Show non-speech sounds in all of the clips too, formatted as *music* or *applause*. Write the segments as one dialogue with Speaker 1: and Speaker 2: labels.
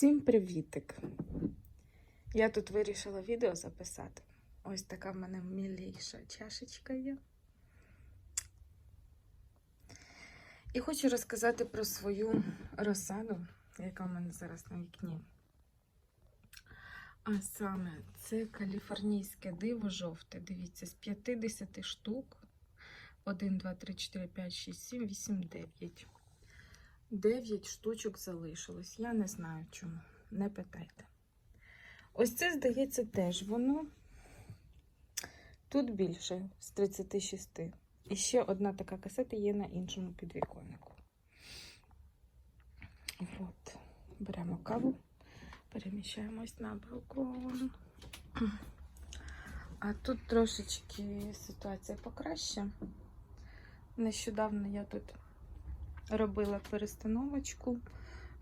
Speaker 1: Всім привітик! Я тут вирішила відео записати. Ось така в мене міліша чашечка є. І хочу розказати про свою розсаду, яка в мене зараз на вікні. А саме це каліфорнійське диво жовте. Дивіться, з 50 штук. 1, 2, 3, 4, 5, 6, 7, 8, 9. 9 штучок залишилось. Я не знаю чому. Не питайте. Ось це, здається, теж воно. Тут більше з 36. І ще одна така касета є на іншому підвіконнику. От. Беремо каву, переміщаємось на балкон. А тут трошечки ситуація покраще. Нещодавно я тут робила перестановочку,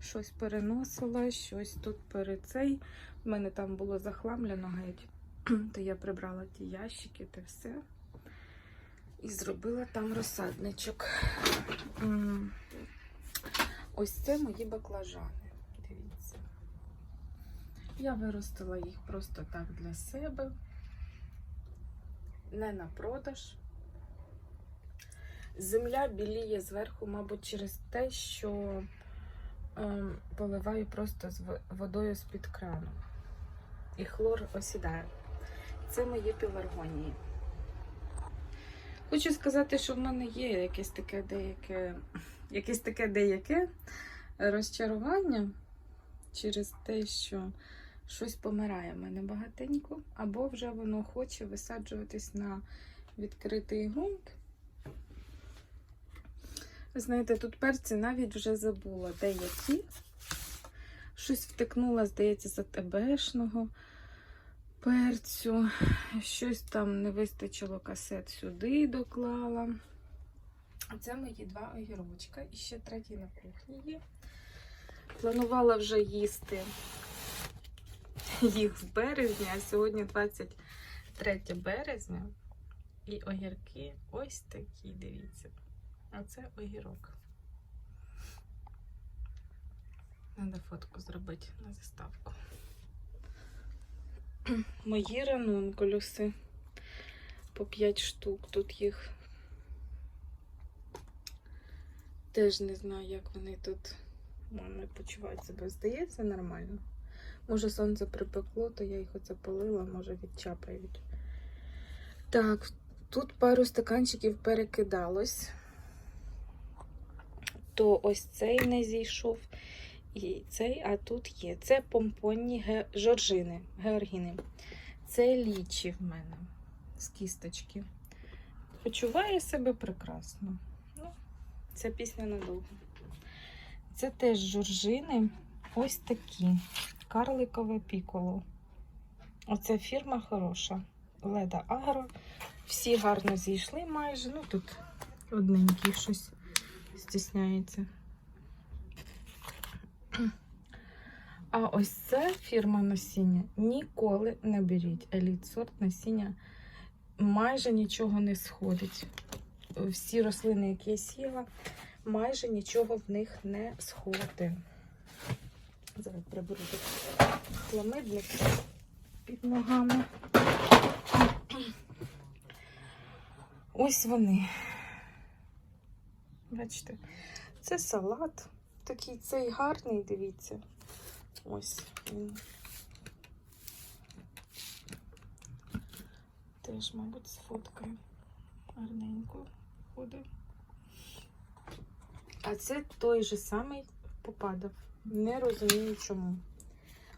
Speaker 1: щось переносила, щось тут перед цей. У мене там було захламлено геть, *clears throat* то я прибрала ті ящики та все. І зробила там розсадничок. Ось це мої баклажани. Дивіться. Я виростила їх просто так для себе, не на продаж. Земля біліє зверху, мабуть, через те, що ем, поливаю просто з водою з-під крану. І хлор осідає. Це мої пеларгонії. Хочу сказати, що в мене є якесь таке деяке, якесь таке деяке розчарування через те, що щось помирає в мене багатенько, або вже воно хоче висаджуватись на відкритий ґрунт. Знаєте, тут перці навіть вже забула деякі. Щось втикнула, здається, за ТБшного перцю. Щось там не вистачило касет сюди доклала. Це мої два огірочка. І ще третій на кухні є. Планувала вже їсти їх в березні, а сьогодні 23 березня. І огірки ось такі, дивіться. А це огірок. Треба фотку зробити на заставку. *clears throat* Мої ранункулюси. По 5 штук. Тут їх теж не знаю, як вони тут вони почувають себе. Здається, нормально. Може, сонце припекло, то я їх оце полила, може відчапають. Так, тут пару стаканчиків перекидалось то ось цей не зійшов. І цей, а тут є. Це помпонні ге... жоржини, георгіни. Це лічі в мене з кісточки. Почуває себе прекрасно. Ну, Ця пісня надовго. Це теж жоржини. Ось такі. Карликове піколо. Оця фірма хороша. Леда Агро. Всі гарно зійшли майже. Ну тут одненький щось стісняється. А ось це фірма насіння ніколи не беріть. Еліт сорт насіння майже нічого не сходить. Всі рослини, які я сіла, майже нічого в них не сходить. Зараз приберу тут хламидник під ногами. Ось вони. Бачите, це салат. Такий цей гарний, дивіться. Ось він. Теж, мабуть, з фоткою. Гарненько ходить. А це той же самий попадав. Не розумію чому.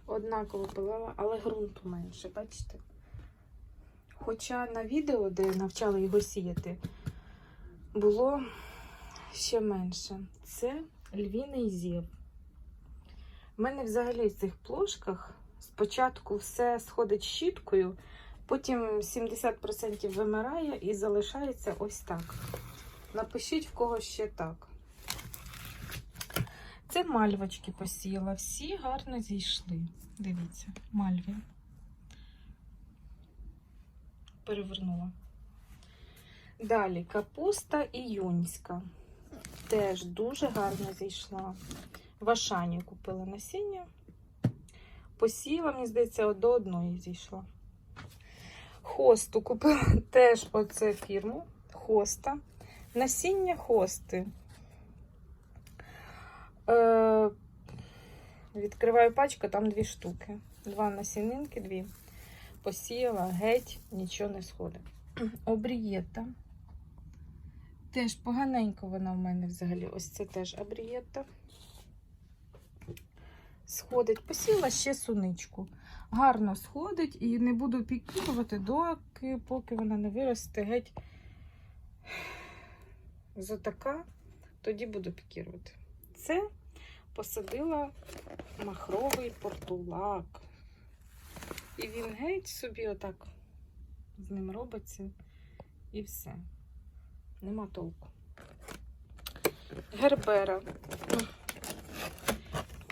Speaker 1: Однаково пилала, але ґрунту менше, бачите? Хоча на відео, де навчали його сіяти, було ще менше. Це львіний зів. У мене взагалі в цих плошках спочатку все сходить щіткою, потім 70% вимирає і залишається ось так. Напишіть, в кого ще так. Це мальвочки посіяла. Всі гарно зійшли. Дивіться, мальві. Перевернула. Далі капуста іюнська. Теж дуже гарно зійшла. В Ашані купила насіння. посіяла, мені здається, до одної зійшла. Хосту купила *laughs* теж оце фірму. Хоста. Насіння хости. Е, відкриваю пачку, там дві штуки. Два насінинки, дві. Посіяла, геть, нічого не сходить. *clears throat* Обрієта. Теж поганенько вона в мене взагалі. Ось це теж абрієта. Сходить. Посіла ще суничку. Гарно сходить і не буду пікірувати, доки, поки вона не виросте геть затака, тоді буду пікірувати. Це посадила махровий портулак. І він геть собі отак з ним робиться і все. Нема толку. Гербера.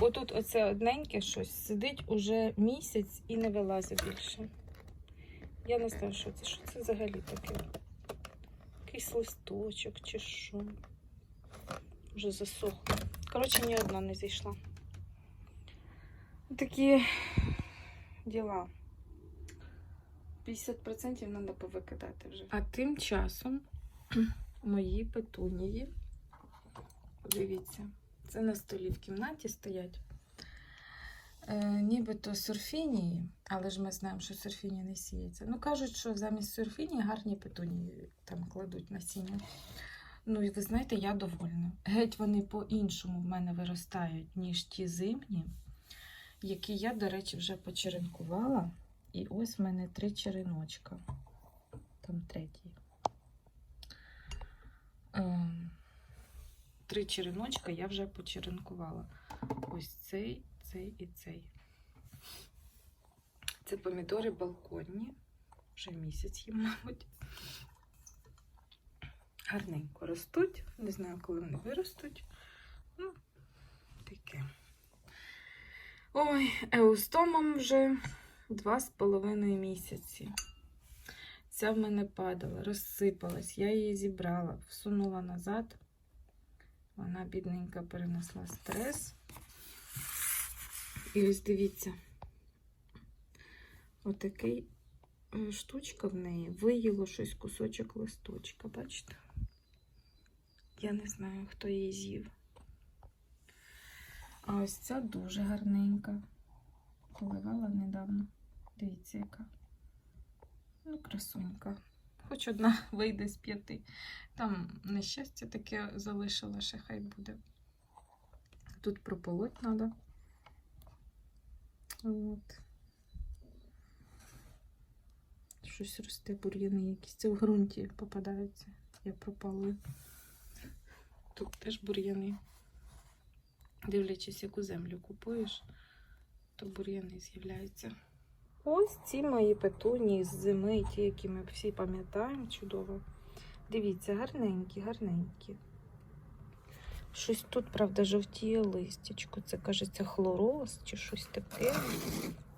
Speaker 1: Отут оце одненьке щось сидить уже місяць і не вилазить більше. Я не знаю, що це. Що це взагалі таке? Якийсь листочок чи що. Вже засохло. Коротше, ні одна не зійшла. Такі діла. 50% треба повикидати вже. А тим часом мої петунії. Дивіться, це на столі в кімнаті стоять. Е, нібито сурфінії, але ж ми знаємо, що сурфінії не сіється. Ну, кажуть, що замість сурфінії гарні петунії там кладуть насіння. Ну, і ви знаєте, я довольна. Геть вони по-іншому в мене виростають, ніж ті зимні, які я, до речі, вже почеренкувала. І ось в мене три череночка. Там третій. Ем, Три череночка я вже почеренкувала. Ось цей, цей і цей. Це помідори балконні. Вже місяць їм, мабуть. Гарненько ростуть. Не знаю, коли вони виростуть. Ну, таке. Ой, еустомом вже два з половиною місяці. Ця в мене падала, розсипалась. Я її зібрала, всунула назад. Вона, бідненька, перенесла стрес. І ось дивіться, отакий е, штучка в неї виїло щось кусочок листочка, бачите? Я не знаю, хто її з'їв. А ось ця дуже гарненька. Поливала недавно. Дивіться, яка. Ну, красунька. Хоч одна *laughs* вийде з п'яти. Там нещастя таке залишила, ще хай буде. Тут прополоть треба. От. Щось росте, бур'яни якісь. Це в ґрунті попадаються. Я пропалую. Тут теж бур'яни. Дивлячись, яку землю купуєш, то бур'яни з'являються. Ось ці мої петуні з зими, ті, які ми всі пам'ятаємо, чудово. Дивіться, гарненькі, гарненькі. Щось тут, правда, жовтіє листячко. Це, кажеться, хлороз чи щось таке.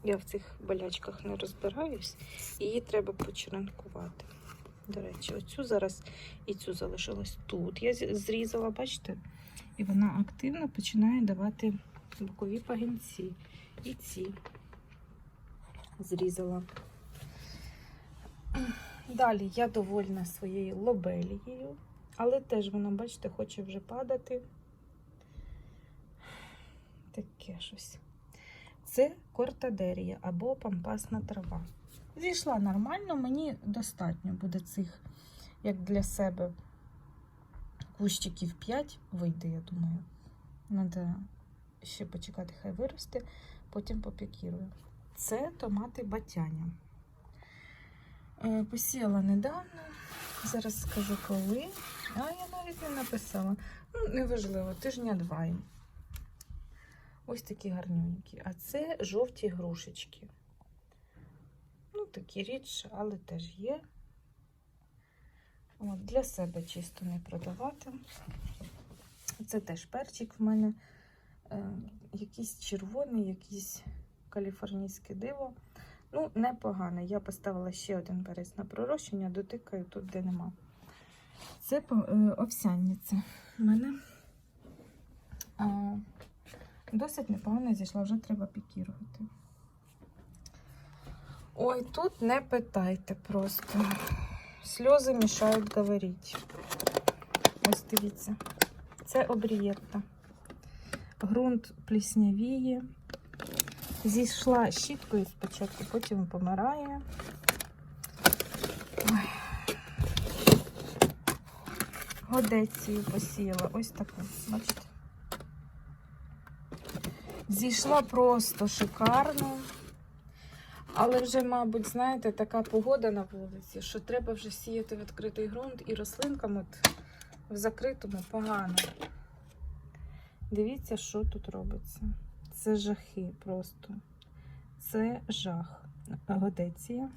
Speaker 1: Я в цих болячках не розбираюсь. Її треба почеренкувати. До речі, оцю зараз і цю залишилась тут. Я зрізала, бачите? І вона активно починає давати бокові пагінці. І ці зрізала. Далі я довольна своєю лобелією, але теж вона, бачите, хоче вже падати. Таке щось. Це кортадерія або пампасна трава. Зійшла нормально, мені достатньо буде цих, як для себе, кущиків 5 вийде, я думаю. Треба ще почекати, хай виросте, потім попікірую. Це томати батяня. Е, Посіяла недавно. Зараз скажу коли. А я навіть не написала. Ну, неважливо, тижня два. Ось такі гарненькі. А це жовті грушечки. Ну, такі рідше, але теж є. От, для себе чисто не продавати. Це теж перчик в мене. Е, якийсь червоний, якийсь каліфорнійське диво. Ну, непогано. Я поставила ще один перець на пророщення, дотикаю тут, де нема. Це е, овсянниця в мене. А, досить непогано зійшла, вже треба пікірувати. Ой, тут не питайте просто. Сльози мішають говорити. Ось дивіться. Це обрієтта. Ґрунт пліснявіє. Зійшла щіткою спочатку, потім помирає. Годецію посіяла. Ось таку, бачите? Зійшла просто шикарно. Але вже, мабуть, знаєте, така погода на вулиці, що треба вже сіяти в відкритий ґрунт і рослинкам от в закритому погано. Дивіться, що тут робиться. Це жахи просто. Це жах. Годеція.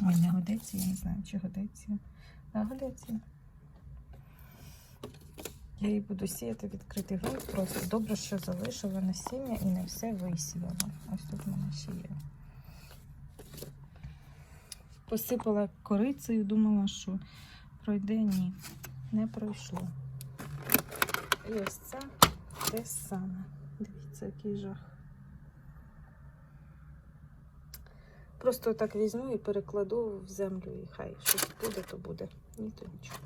Speaker 1: Ой, не годеція, я не знаю, чи годеція. Да, годеція. Я її буду сіяти відкритий ґрунт. Просто добре, що залишила насіння і не все висіяла. Ось тут в мене ще є. Посипала корицею, думала, що пройде ні. Не пройшло. І ось це те саме. Дивіться, який жах. Просто так візьму і перекладу в землю, і хай щось буде, то буде. Ні, то нічого.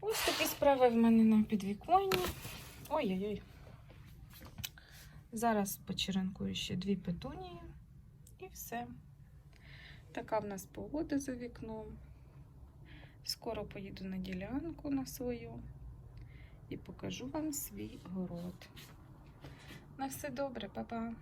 Speaker 1: Ось такі справи в мене на підвіконні. Ой-ой-ой. Зараз почеренкую ще дві петунії і все. Така в нас погода за вікном. Скоро поїду на ділянку на свою і покажу вам свій город. На все добре, па-па!